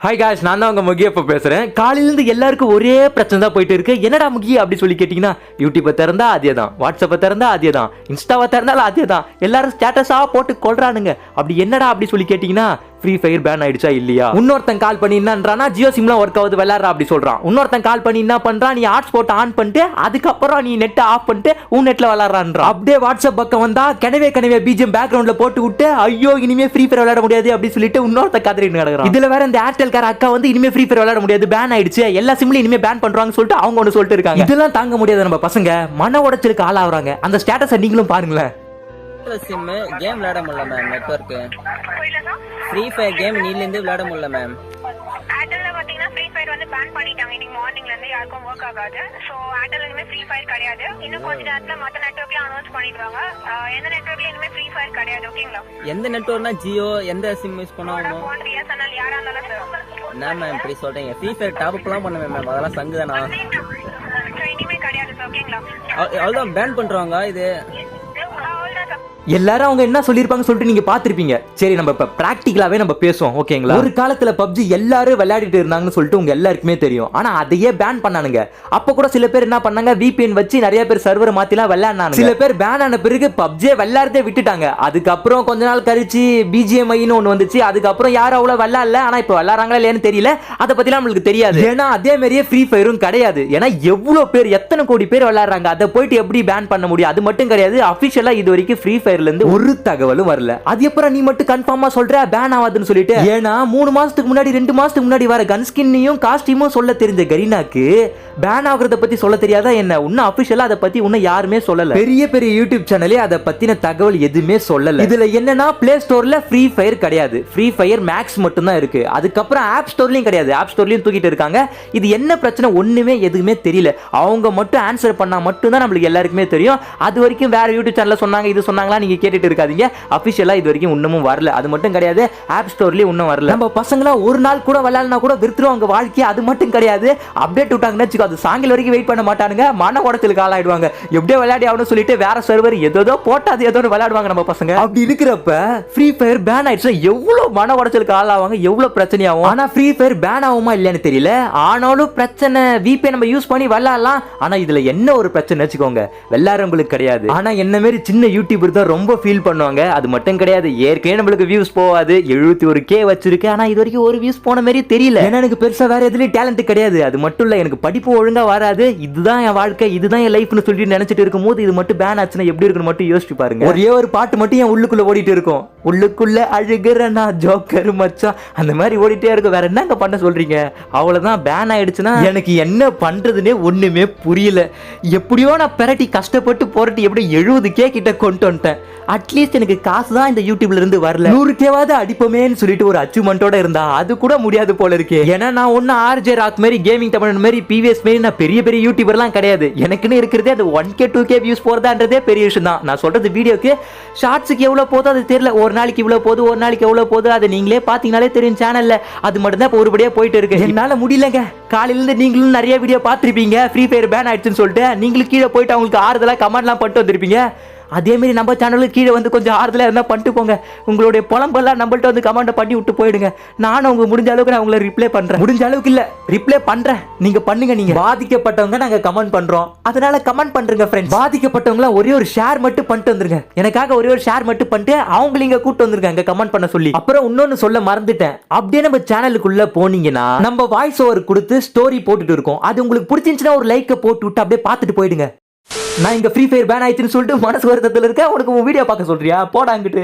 Hi guys நான் தான் உங்கள் முகியப்ப பேசுகிறேன் காலையிலேருந்து எல்லாருக்கும் ஒரே பிரச்சனை தான் போயிட்டு இருக்கு. என்னடா முகி அப்படி சொல்லி கேட்டிங்கன்னா யூடியூப்பை திறந்தா அதே தான் வாட்ஸ்அப்பை திறந்தா அதே தான் இன்ஸ்டாவை திறந்தாலும் அதே தான் எல்லாரும் ஸ்டேட்டஸாக போட்டு கொள்றானுங்க. அப்படி என்னடா அப்படி சொல்லி கேட்டிங்கன்னா ஃப்ரீ ஃபயர் பேன் ஆயிடுச்சா இல்லையா? இன்னொருத்தன் கால் பண்ணி என்னன்றானா ஜியோ சிம்லாம் ஒர்க் ஆகுது விளையாடுறா அப்படி சொல்றான். இன்னொருத்தன் கால் பண்ணி என்ன பண்றான் நீ ஹாட்ஸ்பாட் ஆன் பண்ணிட்டு அதுக்கப்புறம் நீ நெட் ஆஃப் பண்ணிட்டு உன் நெட்ல விளையாடுறான்றா அப்படியே வாட்ஸ்அப் பக்கம் வந்தா கனவே கனவே பிஜிஎம் பேக்ரவுண்ட்ல போட்டு விட்டு ஐயோ இனிமே ஃப்ரீ ஃபயர் விளையாட முடியாது அப்படி சொல்லிட்டு இன்னொருத்த கதறிட்டு கிடக்குறான். இதுல வேற இந்த ஏர்டெல் கார அக்கா வந்து இனிமே ஃப்ரீ ஃபயர் விளையாட முடியாது பேன் ஆயிடுச்சு எல்லா சிம்லையும் இனிமே பேன் பண்றாங்கன்னு சொல்லிட்டு அவங்க ஒன்று சொல்லிட்டு இருக்காங்க. இதெல்லாம் தாங்க முடியாது நம்ம பசங்க. மன உடச்சலுக்கு ஆளாகிறாங்க. அந்த ஸ்டேட்டஸை நீங்களும் பாருங்களேன். சிம் கேம் விளையாட முடியல ma'am network Free Fire game நீலேருந்து விளையாட முடியல மேம் ஏர்டெல்ல பாத்தீங்கன்னா ஃப்ரீ ஃபயர் வந்து பேன் பண்ணிட்டாங்க. இன்னைக்கு மார்னிங்ல இருந்து யாருக்கும் ஒர்க் ஆகாது. சோ ஏர்டெல் இனிமே ஃப்ரீ ஃபயர் கிடையாது. இன்னும் கொஞ்ச நேரத்துல மத்த நெட்வொர்க்ல அனௌன்ஸ் பண்ணிடுவாங்க. எந்த நெட்வொர்க்ல இனிமே ஃப்ரீ ஃபயர் கிடையாது ஓகேங்களா எந்த நெட்ஒர்க்னா ஜியோ எந்த சிம் யூஸ் பண்ணாலும் போன் பிஎஸ்என்எல் யாரா இருந்தாலும் சார். என்ன மேம் இப்படி சொல்றீங்க? ஃப்ரீ ஃபயர் டாப் அப்லாம் பண்ணுவேன் மேம் அதெல்லாம் சங்கு தானா இனிமே கிடையாது சார் ஓகேங்களா அவ்வளோதான் பேன் பண்றாங்க இது. எல்லாரும் அவங்க என்ன சொல்லியிருப்பாங்க சொல்லிட்டு நீங்க பார்த்திருப்பீங்க. சரி நம்ம இப்ப பிராக்டிகலாவே நம்ம பேசுவோம் ஓகேங்களா? ஒரு காலத்துல பப்ஜி எல்லாரும் விளையாடிட்டு இருந்தாங்கன்னு சொல்லிட்டு உங்க எல்லாருக்குமே தெரியும். ஆனா அதையே பேன் பண்ணானுங்க. அப்ப கூட சில பேர் என்ன பண்ணாங்க? VPN வச்சு நிறைய பேர் சர்வர் மாத்திலாம் விளையாடினாங்க சில பேர் பேன் ஆன பிறகு பப்ஜியே விளையாடுறதே விட்டுட்டாங்க. அதுக்கப்புறம் கொஞ்ச நாள் கழிச்சு பிஜிஎம்ஐன்னு ஒன்று வந்துச்சு. அதுக்கப்புறம் யாரும் அவ்வளோ விளையாடல. ஆனா இப்போ விளையாடுறாங்களா இல்லையான்னு தெரியல. அதை பத்திலாம் நம்மளுக்கு தெரியாது. ஏன்னா அதே மாதிரியே ஃப்ரீ ஃபயரும் கிடையாது. ஏன்னா எவ்வளோ பேர் எத்தனை கோடி பேர் விளையாடுறாங்க? அதை போயிட்டு எப்படி பேன் பண்ண முடியும்? அது மட்டும் கிடையாது. அபிஷியலா இது வரைக்கும் ஃப்ரீ ஃபயர்ல இருந்து ஒரு தகவலும் வரல. அது எப்பறம் நீ மட்டும் கன்ஃபார்மா சொல்ற? பேன் ஆகாதுன்னு சொல்லிட்டு. ஏன்னா மூணு மாசத்துக்கு முன்னாடி ரெண்டு மாசத்துக்கு முன்னாடி வர கன் ஸ்கின்னையும் காஸ்டியூமும் சொல்ல தெரிஞ்ச கரீனாக்கு பேன் ஆகுறத பத்தி சொல்ல தெரியாதா என்ன? இன்னும் அபிஷியலா அதை பத்தி இன்னும் யாருமே சொல்லல. பெரிய பெரிய யூடியூப் சேனலே அதை பத்தின தகவல் எதுவுமே சொல்லல. இதுல என்னன்னா பிளே ஸ்டோர்ல ஃப்ரீ ஃபயர் கிடையாது. ஃப்ரீ ஃபயர் மேக்ஸ் மட்டும் தான் இருக்கு. அதுக்கப்புறம் ஆப் ஸ்டோர்லயும் கிடையாது. ஆப் ஸ்டோர்லயும் தூக்கிட்டு இருக்காங்க. இது என்ன பிரச்சனை ஒண்ணுமே எதுவுமே தெரியல. அவங்க மட்டும் ஆன்சர் பண்ணா மட்டும் தான் நம்மளுக்கு எல்லாருக்குமே தெரியும். அது வரைக்கும் வேற யூடியூப் சேனல்ல சொன்னாங்க இது சொன்னாங்களா நீங்கள் கேட்டுட்டு இருக்காதீங்க. அபிஷியலா இது வரைக்கும் இன்னமும் வரல. அது மட்டும் கிடையாது ஆப் ஸ்டோர்லேயும் இன்னும் வரல. நம்ம பசங்களாம் ஒரு நாள் கூட விளையாடினா கூட விருத்துருவாங்க வாழ்க்கையை. அது மட்டும் கிடையாது. அப்டேட் விட்டாங்கன்னு வச்சுக்கோ அது சாயங்காலம் வரைக்கும் வெயிட் பண்ண மாட்டானுங்க. மன உடச்சலுக்கு ஆளாயிடுவாங்க. எப்படியோ விளையாடி ஆகணும்னு சொல்லிட்டு வேற சர்வர் ஏதோ போட்டு அது ஏதோ விளையாடுவாங்க நம்ம பசங்க. அப்படி இருக்கிறப்ப ஃப்ரீ ஃபயர் பேன் ஆயிடுச்சுன்னா எவ்வளவு மன உடச்சலுக்கு ஆளாவாங்க? எவ்வளோ பிரச்சனையாகும்? ஆனா ஃப்ரீ ஃபயர் பேன் ஆகுமா இல்லையான்னு தெரியல. ஆனாலும் பிரச்சனை விபே நம்ம யூஸ் பண்ணி விளையாடலாம். ஆனா இதுல என்ன ஒரு பிரச்சனை வச்சுக்கோங்க. விளையாடுறவங்களுக்கு கிடையாது. ஆனா என்ன மாரி சின்ன யூடியூபர் தான் ரொம்ப ஃபீல் பண்ணுவாங்க. அது மட்டும் கிடையாது ஏற்கனவே நம்மளுக்கு வியூஸ் போகாது. எழுபத்தி ஒரு கே வச்சிருக்கு. ஆனா இது வரைக்கும் ஒரு வியூஸ் போன மாதிரி தெரியல. ஏன்னா எனக்கு பெருசா வேற எதுலயும் டேலண்ட் கிடையாது. அது மட்டும் இல்ல எனக்கு படிப்பு ஒழுங்கா வராது. இதுதான் என் வாழ்க்கை இதுதான் என் லைஃப்னு சொல்லி நினைச்சிட்டு இருக்கும்போது இது மட்டும் பேன் ஆச்சுன்னா எப்படி இருக்குன்னு மட்டும் யோசிச்சு பாருங்க. ஒரே ஒரு பாட்டு மட்டும் என் உள்ளுக்குள்ள ஓடிட்டு இருக்கும். உள்ளுக்குள்ள அழுகிற நான் ஜோக்கர் மச்சான். அந்த மாதிரி ஓடிட்டே இருக்கும் வேற என்னங்க பண்ண சொல்றீங்க? அவ்வளவுதான் பேன் ஆயிடுச்சுன்னா எனக்கு என்ன பண்ணுறதுனே ஒண்ணுமே புரியல. எப்படியோ நான் பெரட்டி கஷ்டப்பட்டு போராட்டி எப்படி எழுபது கே கிட்ட கொண்டு வந்துட்டேன். அட்லீஸ்ட் எனக்கு காசு தான் இந்த யூடியூப்ல இருந்து வரல. நூறு கேவாவது அடிப்போமேன்னு சொல்லிட்டு ஒரு அச்சீவ்மெண்ட்டோட இருந்தா அது கூட முடியாது போல இருக்கு. ஏன்னா நான் ஒன்னு ஆர்ஜே ராக் மாதிரி கேமிங் தமிழ் மாதிரி பிவிஎஸ் மாதிரி நான் பெரிய பெரிய யூடியூபர்லாம் கிடையாது. எனக்குன்னு இருக்கிறதே அந்த one K two K views போறதான்றதே பெரிய விஷயம் தான் நான் சொல்றது வீடியோக்கு ஷார்ட்ஸுக்கு எவ்வளவு போதோ அது தெரியல. ஒரு நாளைக்கு இவ்வளவு போது ஒரு நாளைக்கு எவ்வளவு போது அது நீங்களே பாத்தீங்கனாலே தெரியும் சேனல்ல அது மட்டும் தான் இப்போ ஒருபடியா போயிட்டு இருக்கு என்னால முடியலங்க. காலையில இருந்து நீங்களும் நிறைய வீடியோ பார்த்துருப்பீங்க. ஃப்ரீ ஃபயர் பேன் ஆயிடுச்சுன்னு சொல்லிட்டு நீங்களும் கீழே போயிட்டு அவங்களுக்கு ஆறுதலா கமெண்ட்லாம் பண்ணிட்டு வந்திருப்பீங்க. அதே மாதிரி நம்ம சேனலுக்கு கீழே வந்து கொஞ்சம் ஆறுதலாக இருந்தால் பண்ணிட்டு போங்க. உங்களுடைய புலம்பெல்லாம் நம்மள்ட்ட வந்து கமெண்ட் பண்ணி விட்டு போயிடுங்க. நானும் உங்க முடிஞ்ச அளவுக்கு நான் உங்களை ரிப்ளை பண்றேன். முடிஞ்ச அளவுக்கு இல்ல. ரிப்ளை பண்றேன். நீங்க பண்ணுங்க நீங்க. பாதிக்கப்பட்டவங்க நாங்க கமெண்ட் பண்றோம். அதனால கமெண்ட் பண்றீங்க ஃப்ரெண்ட்ஸ் பாதிக்கப்பட்டவங்க ஒரே ஒரு ஷேர் மட்டும் பண்ணிட்டு வந்துருங்க. எனக்காக ஒரே ஒரு ஷேர் மட்டும் பண்ணிட்டு அவங்கள இங்க கூட்டு வந்துருங்க. கமெண்ட் பண்ண சொல்லி. அப்புறம் இன்னொன்னு சொல்ல மறந்துட்டேன். அப்படியே நம்ம சேனலுக்குள்ள போனீங்கன்னா நம்ம வாய்ஸ் ஓவர் கொடுத்து ஸ்டோரி போட்டுட்டு இருக்கோம். அது உங்களுக்கு பிடிச்சிருந்துச்சுன்னா ஒரு லைக்கை போட்டு விட்டு அப்படியே பார்த்துட்டு போயிடுங்க. நான் இங்க ஃப்ரீ ஃபயர் பேன் ஆயிடுச்சுன்னு சொல்லிட்டு மனசு வருத்தத்தில் இருக்கேன். உனக்கு உன் வீடியோ பார்க்க சொல்றியா? போடா அங்கிட்டு.